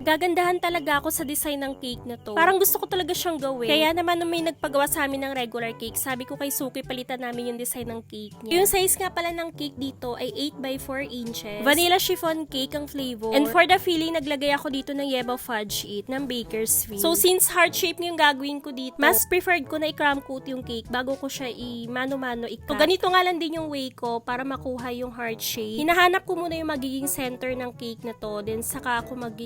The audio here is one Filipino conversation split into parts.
Gagandahan talaga ako sa design ng cake na to. Parang gusto ko talaga siyang gawin. Kaya naman nung may nagpagawa sa amin ng regular cake, sabi ko kay Suki palitan namin yung design ng cake niya. Yung size nga pala ng cake dito ay 8 by 4 inches. Vanilla chiffon cake ang flavor. And for the filling, naglagay ako dito ng yellow fudge it ng baker's sweet. So since heart shape yung gagawin ko dito, mas preferred ko na i-crumb coat yung cake bago ko siya i-mano-mano i-cut. So ganito nga lang din yung way ko para makuha yung heart shape. Hinahanap ko muna yung magiging center ng cake na to, then saka ako mag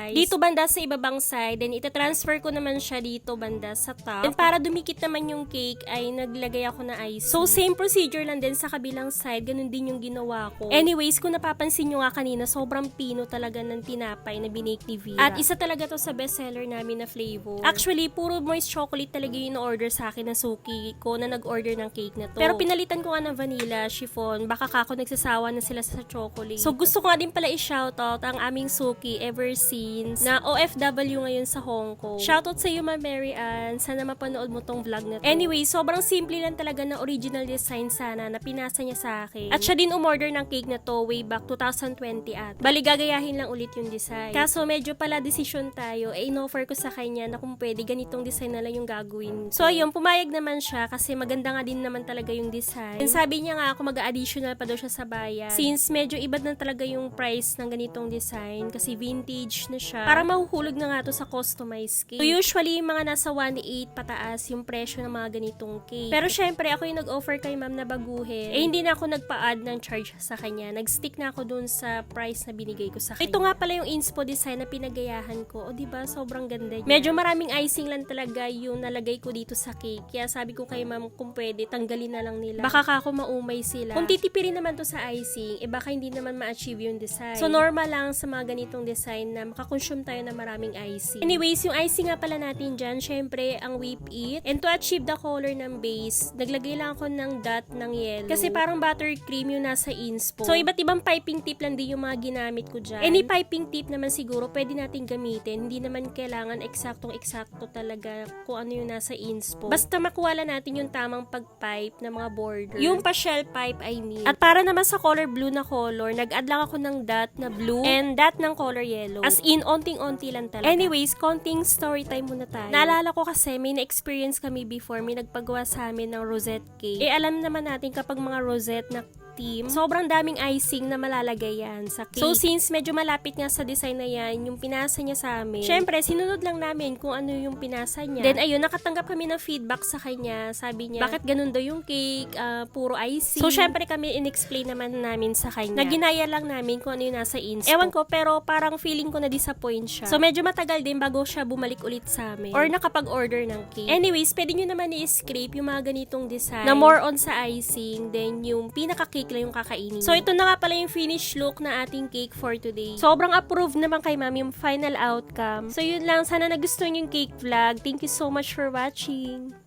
slice Dito banda sa ibabang side, then ita-transfer ko naman siya dito banda sa top. Then para dumikit naman yung cake ay naglagay ako na ice. So same procedure lang din sa kabilang side, ganun din yung ginawa ko. Anyways, kung napapansin nyo nga kanina, sobrang pino talaga ng tinapay na binake ni Vera. At isa talaga to sa bestseller namin na flavor. Actually, puro moist chocolate talaga yung order sa akin na suki ko na nag-order ng cake na to. Pero pinalitan ko nga ng vanilla, chiffon, baka kako nagsasawa na sila sa chocolate. So gusto ko nga din pala i-shoutout ang aming suki ever since na OFW ngayon sa Hong Kong. Shoutout sa iyo, Ma Mary Ann. Sana mapanood mo tong vlog na to. Anyway, sobrang simple lang talaga na original design sana na pinasa niya sa akin. At siya din umorder ng cake na to way back 2020 at. Bali, gagayahin lang ulit yung design. Kaso medyo pala decision tayo, eh in-offer ko sa kanya na kung pwede ganitong design na lang yung gagawin. So ayun, pumayag naman siya kasi maganda nga din naman talaga yung design. And sabi niya nga ako mag-additional pa daw siya sa bayan. Since medyo iba na talaga yung price ng ganitong design kasi vintage na siya. Para mahuhulog na nga to sa customized cake. So usually, yung mga nasa 1.8 pataas yung presyo ng mga ganitong cake. Pero syempre, ako yung nag-offer kay ma'am na baguhin. Eh, hindi na ako nagpa-add ng charge sa kanya. Nag-stick na ako dun sa price na binigay ko sa kanya. Ito nga pala yung inspo design na pinagayahan ko. O, di ba Sobrang ganda niya. Medyo maraming icing lang talaga yung nalagay ko dito sa cake. Kaya sabi ko kay ma'am kung pwede, tanggalin na lang nila. Baka kako maumay sila. Kung titipirin naman to sa icing, eh baka hindi naman ma-achieve yung design. So, normal lang sa mga ganitong design na makakonsume tayo ng maraming icing. Anyways, yung icing nga pala natin dyan, syempre, ang whip it. And to achieve the color ng base, naglagay lang ako ng dot ng yellow. Kasi parang buttercream yung nasa inspo. So, iba't ibang piping tip lang din yung mga ginamit ko dyan. Any piping tip naman siguro, pwede natin gamitin. Hindi naman kailangan eksaktong-eksakto talaga kung ano yung nasa inspo. Basta makuha lang natin yung tamang pag-pipe ng mga border. Yung pa-shell pipe, I mean. At para naman sa color blue na color, nag-add lang ako ng dot na blue and dot ng color yellow. As in, onting-onti lang talaga. Anyways, konting story time muna tayo. Naalala ko kasi may na-experience kami before, may nagpagawa sa amin ng rosette cake. Eh, alam naman natin kapag mga rosette na team, sobrang daming icing na malalagay yan sa cake. So, since medyo malapit nga sa design na yan, yung pinasa niya sa amin, syempre, sinunod lang namin kung ano yung pinasa niya. Then, ayun, nakatanggap kami ng feedback sa kanya. Sabi niya, bakit ganun daw yung cake, ah, puro icing. So, syempre, kami in-explain naman namin sa kanya. Naginaya lang namin kung ano yung nasa inspo. Ewan ko, pero parang feeling ko na-disappoint siya. So, medyo matagal din bago siya bumalik ulit sa amin. Or nakapag-order ng cake. Anyways, pwede nyo naman i-scrape yung mga ganitong design na more on sa icing, then yung pinaka-cake lang yung kakainin. So, ito na nga pala yung finished look na ating cake for today. Sobrang approved naman kay ma'am yung final outcome. So, yun lang. Sana nagustuhan yung cake vlog. Thank you so much for watching.